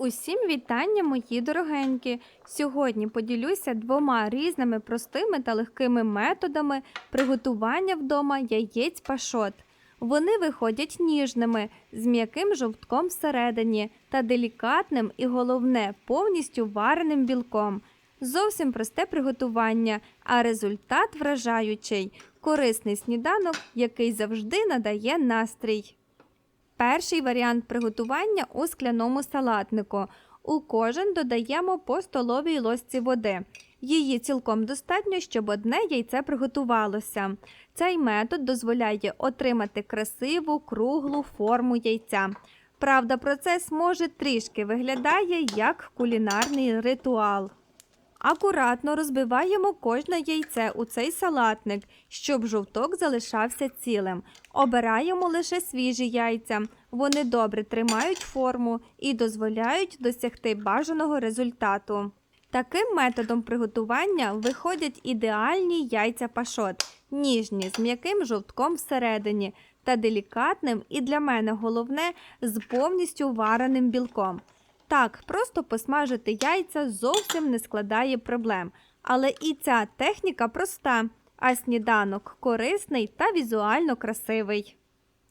Усім вітання, мої дорогенькі! Сьогодні поділюся двома різними простими та легкими методами приготування вдома яєць пашот. Вони виходять ніжними, з м'яким жовтком всередині та делікатним і головне повністю вареним білком. Зовсім просте приготування, а результат вражаючий корисний сніданок, який завжди надає настрій. Перший варіант приготування у скляному салатнику. У кожен додаємо по столовій ложці води. Її цілком достатньо, щоб одне яйце приготувалося. Цей метод дозволяє отримати красиву круглу форму яйця. Правда, процес може трішки виглядає як кулінарний ритуал. Акуратно розбиваємо кожне яйце у цей салатник, щоб жовток залишався цілим. Обираємо лише свіжі яйця. Вони добре тримають форму і дозволяють досягти бажаного результату. Таким методом приготування виходять ідеальні яйця пашот, ніжні з м'яким жовтком всередині та делікатним і для мене головне з повністю вареним білком. Так, просто посмажити яйця зовсім не складає проблем, але і ця техніка проста, а сніданок корисний та візуально красивий.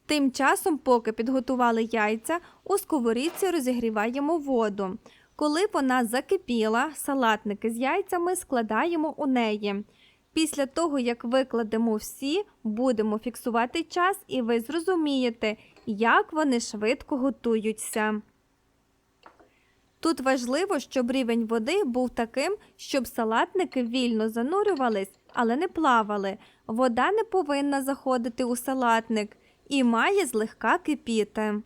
Тим часом, поки підготували яйця, у сковорідці розігріваємо воду. Коли вона закипіла, салатники з яйцями складаємо у неї. Після того, як викладемо всі, будемо фіксувати час, і ви зрозумієте, як вони швидко готуються. Тут важливо, щоб рівень води був таким, щоб салатники вільно занурювались, але не плавали. Вода не повинна заходити у салатник і має злегка кипіти.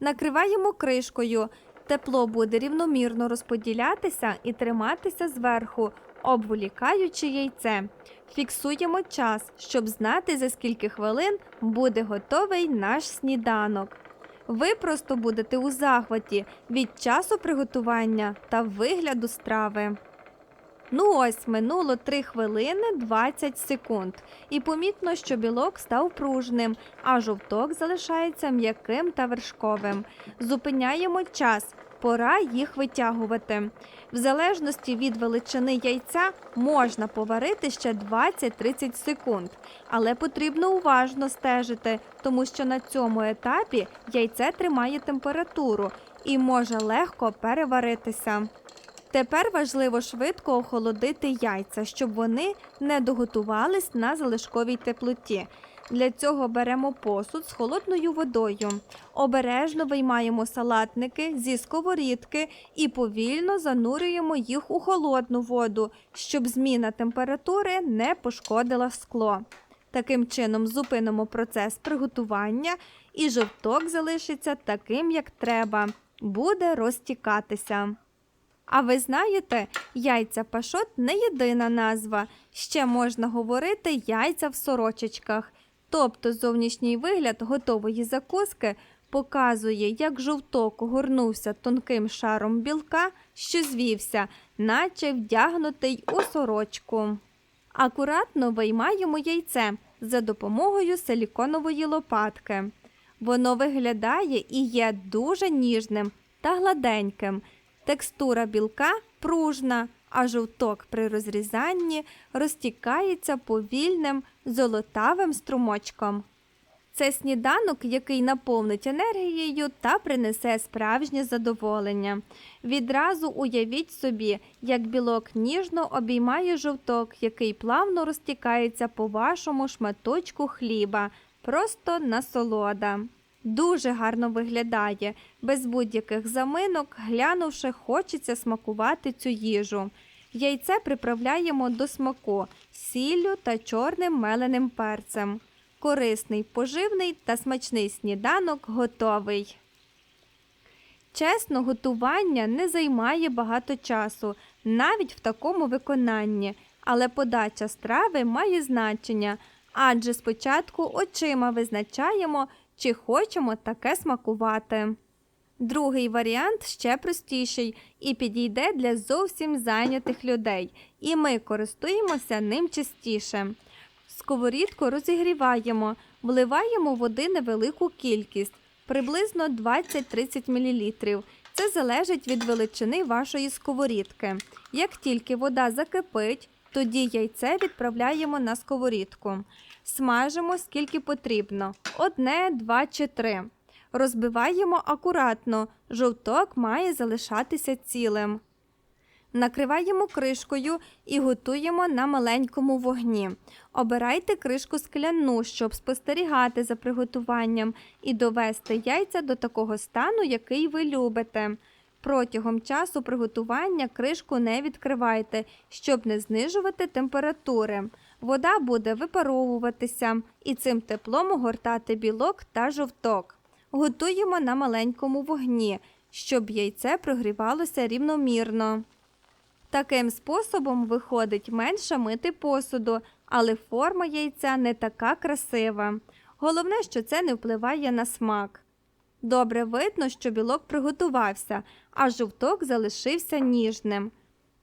Накриваємо кришкою. Тепло буде рівномірно розподілятися і триматися зверху, обволікаючи яйце. Фіксуємо час, щоб знати, за скільки хвилин буде готовий наш сніданок. Ви просто будете у захваті від часу приготування та вигляду страви. Ну ось минуло 3 хвилини 20 секунд, і помітно, що білок став пружним, а жовток залишається м'яким та вершковим. Зупиняємо час. Пора їх витягувати. В залежності від величини яйця можна поварити ще 20-30 секунд, але потрібно уважно стежити, тому що на цьому етапі яйце тримає температуру і може легко переваритися. Тепер важливо швидко охолодити яйця, щоб вони не доготувались на залишковій теплоті. Для цього беремо посуд з холодною водою. Обережно виймаємо салатники зі сковорідки і повільно занурюємо їх у холодну воду, щоб зміна температури не пошкодила скло. Таким чином зупинимо процес приготування, і жовток залишиться таким, як треба, буде розтікатися. А ви знаєте, яйця пашот не єдина назва. Ще можна говорити яйця в сорочечках. Тобто зовнішній вигляд готової закуски показує, як жовток горнувся тонким шаром білка, що звівся, наче вдягнутий у сорочку. Акуратно виймаємо яйце за допомогою силіконової лопатки. Воно виглядає і є дуже ніжним та гладеньким. Текстура білка пружна, а жовток при розрізанні розтікається повільним золотавим струмочком. Це сніданок, який наповнить енергією та принесе справжнє задоволення. Відразу уявіть собі, як білок ніжно обіймає жовток, який плавно розтікається по вашому шматочку хліба, просто насолода. Дуже гарно виглядає, без будь-яких заминок, глянувши, хочеться смакувати цю їжу. Яйце приправляємо до смаку сіллю та чорним меленим перцем. Корисний, поживний та смачний сніданок готовий. Чесно, готування не займає багато часу, навіть в такому виконанні, але подача страви має значення, адже спочатку очима визначаємо, чи хочемо таке смакувати. Другий варіант ще простіший і підійде для зовсім зайнятих людей, і ми користуємося ним частіше. Сковорідку розігріваємо, вливаємо води невелику кількість, приблизно 20-30 мл. Це залежить від величини вашої сковорідки. Як тільки вода закипить, тоді яйце відправляємо на сковорідку. Смажимо скільки потрібно: одне, два чи три. Розбиваємо акуратно, жовток має залишатися цілим. Накриваємо кришкою і готуємо на маленькому вогні. Обирайте кришку скляну, щоб спостерігати за приготуванням і довести яйця до такого стану, який ви любите. Протягом часу приготування кришку не відкривайте, щоб не знижувати температури. Вода буде випаровуватися і цим теплом огортати білок та жовток. Готуємо на маленькому вогні, щоб яйце прогрівалося рівномірно. Таким способом виходить менше мити посуду, але форма яйця не така красива. Головне, що це не впливає на смак. Добре видно, що білок приготувався, а жовток залишився ніжним.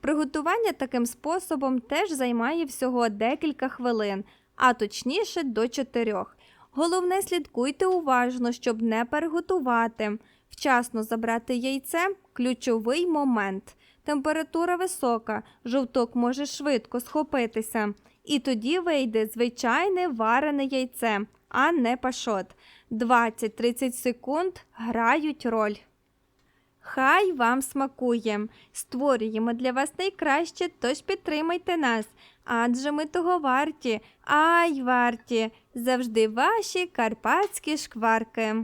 Приготування таким способом теж займає всього декілька хвилин, а точніше до чотирьох. Головне, слідкуйте уважно, щоб не переготувати. Вчасно забрати яйце ключовий момент. Температура висока, жовток може швидко схопитися. І тоді вийде звичайне варене яйце, а не пашот. 20-30 секунд грають роль. Хай вам смакує. Створюємо для вас найкраще, тож підтримайте нас. Адже ми того варті, ай варті, завжди ваші карпатські шкварки.